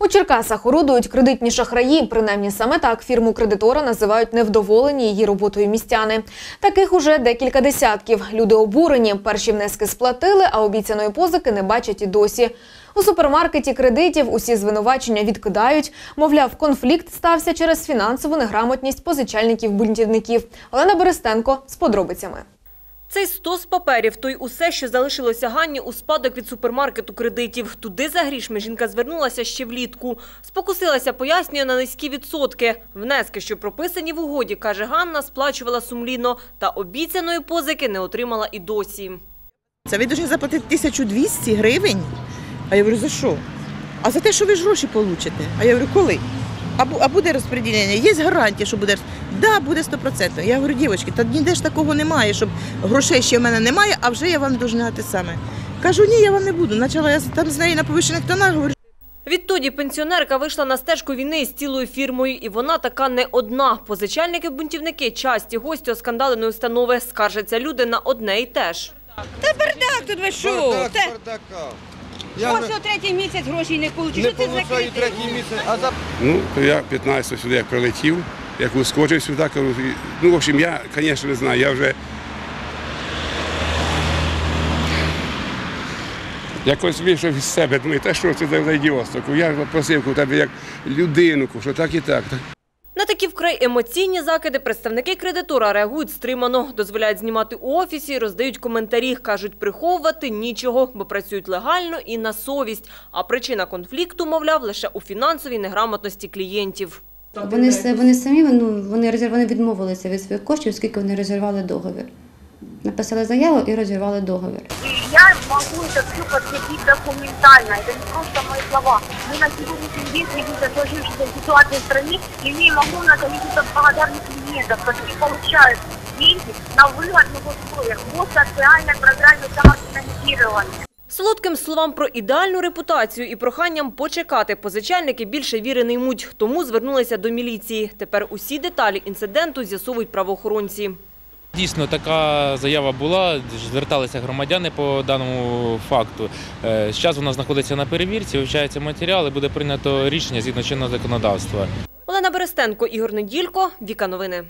У Черкасах орудують кредитні шахраї. Принаймні саме так фірму кредитора називають невдоволені її роботою містяни. Таких уже декілька десятків. Люди обурені. Перші внески сплатили, а обіцяної позики не бачать і досі. У супермаркеті кредитів усі звинувачення відкидають. Мовляв, конфлікт стався через фінансову неграмотність позичальників-бунтівників. Олена Берестенко з подробицями. Цей стос паперів – то й усе, що залишилося Ганні у спадок від супермаркету кредитів. Туди за грішми жінка звернулася ще влітку. Спокусилася, пояснює, на низькі відсотки. Внески, що прописані в угоді, каже Ганна, сплачувала сумлінно. Та обіцяної позики не отримала і досі. Це ви повинні заплатити 1200 гривень. А я говорю, за що? А за те, що ви ж гроші получите. А я говорю, коли? А, а буде розподілення? Є гарантія, що буде? Да, буде 100%. Я говорю, дівчатки, та ніде ж такого немає, щоб грошей ще в мене немає, а вже я вам должна те саме. Кажу, ні, я вам не буду. Почала я там з нею на повищених тонах, говорю, Відтоді пенсіонерка вийшла на стежку війни з цілою фірмою, і вона така не одна. Позичальники-бунтівники – часті гості оскандаленої установи. Скаржаться люди на одне і те ж. Так, тут ви що? Бардак, бардака. Я Ось о третій місяць грошей не получиш. не Що ти получаю закритий? третій місяць, а за Ну, то я 15 сюди як прилетів, як ускочив сюди, кажу, і- ну, в общем, я, звісно, не знаю, я вже якось вийшов із себе, думаю, та що це за ідіотство? Я ж просив у тебе як людину, що так і так. так. Такі вкрай емоційні закиди представники кредитора реагують стримано, дозволяють знімати у офісі, роздають коментарі, кажуть, приховувати нічого, бо працюють легально і на совість. А причина конфлікту, мовляв, лише у фінансовій неграмотності клієнтів. Вони, вони самі ну, вони, вони відмовилися від своїх коштів, оскільки вони розірвали договір. Написали заяву і розірвали договір И я могу это все подкрепить документально. Это не просто мои слова. Мы на сегодняшний день следим за сложившейся ситуацией в стране, имеем огромное количество благодарных клиентов, которые получают деньги на выгодных условиях по социальной программе самофинансирования. Солодким словам про ідеальну репутацію і проханням почекати позичальники більше віри не ймуть, тому звернулися до міліції. Тепер усі деталі інциденту з'ясовують правоохоронці. Дійсно, така заява була. Зверталися громадяни по даному факту. Е, Зараз вона знаходиться на перевірці, вивчаються матеріали, буде прийнято рішення згідно чинного законодавства. Олена Берестенко, Ігор Неділько, Віка Новини.